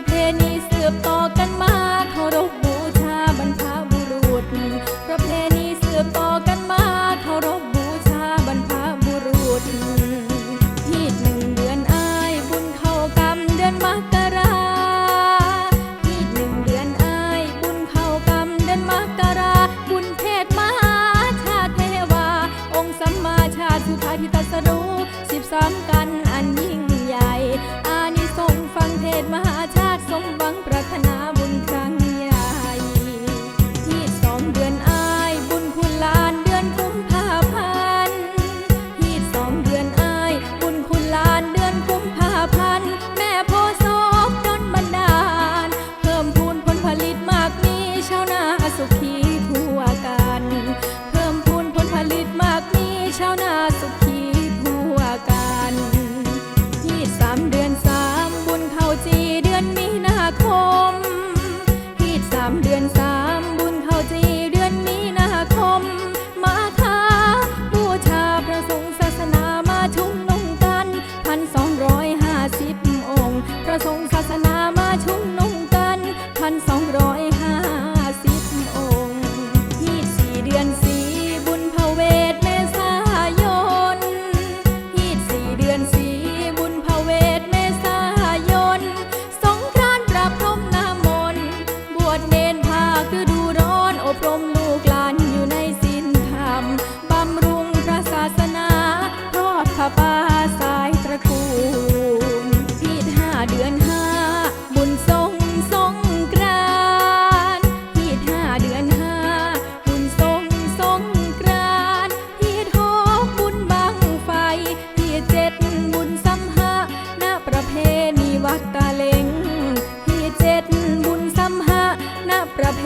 ประเพณีสืบต่อกันมาเคารพบูชาบรรพบุรุษ ประเพณีสืบต่อกันมาเคารพบูชาบรรพบุรุษที่หนึ่งเดือนอายบุญเข้ากรรมเดือนมกราที่หนึ่งเดือนอายบุญเข้ากรรมเดือนมกราบุญเทศมหาชาเทวา องค์สัมมาชาติสุภาพิตัสรู้สิบสามกันอันยิ่งใหญ่ บรมลูกหลานอยู่ในศีลธรรม บำรุงพระศาสนาทอดพระป่าสายตระกูลผิดห้าเดือนห้าบุญทรงทรงกรานผิดห้าเดือนห้าบุญทรงทรงกรานผิดหกบุญบังไฟผิดเจ็ดบุญสัมหนาประเพณีวัดตาเล็งผิดเจ็ดบุญสัมหนาประเพ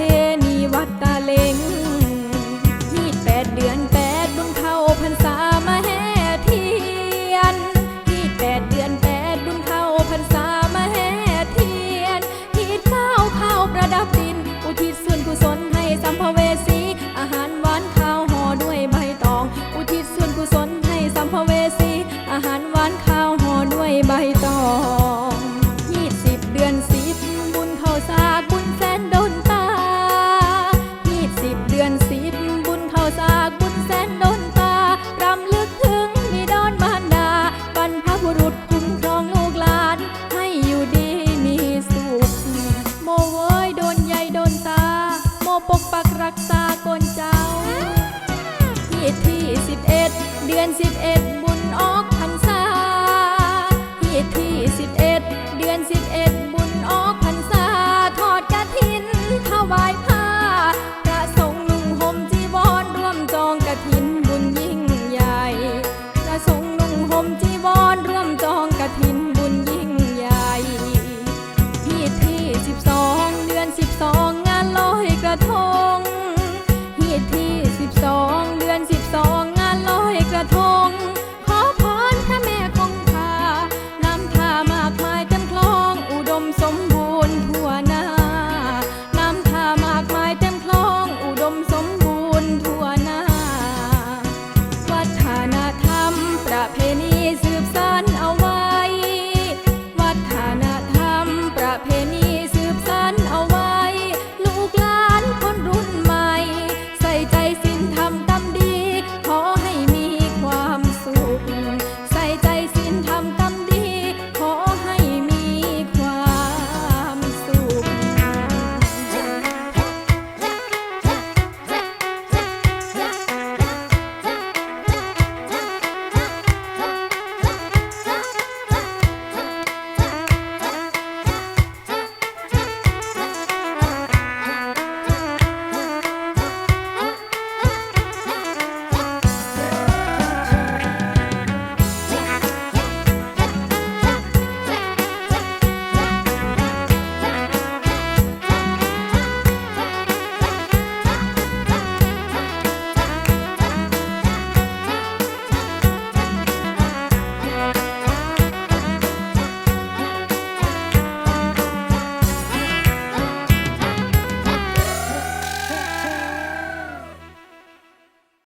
ปกปักรักษาคนเจ้าที่ที่สิบเอ็ดเดือนสิบเอ็ด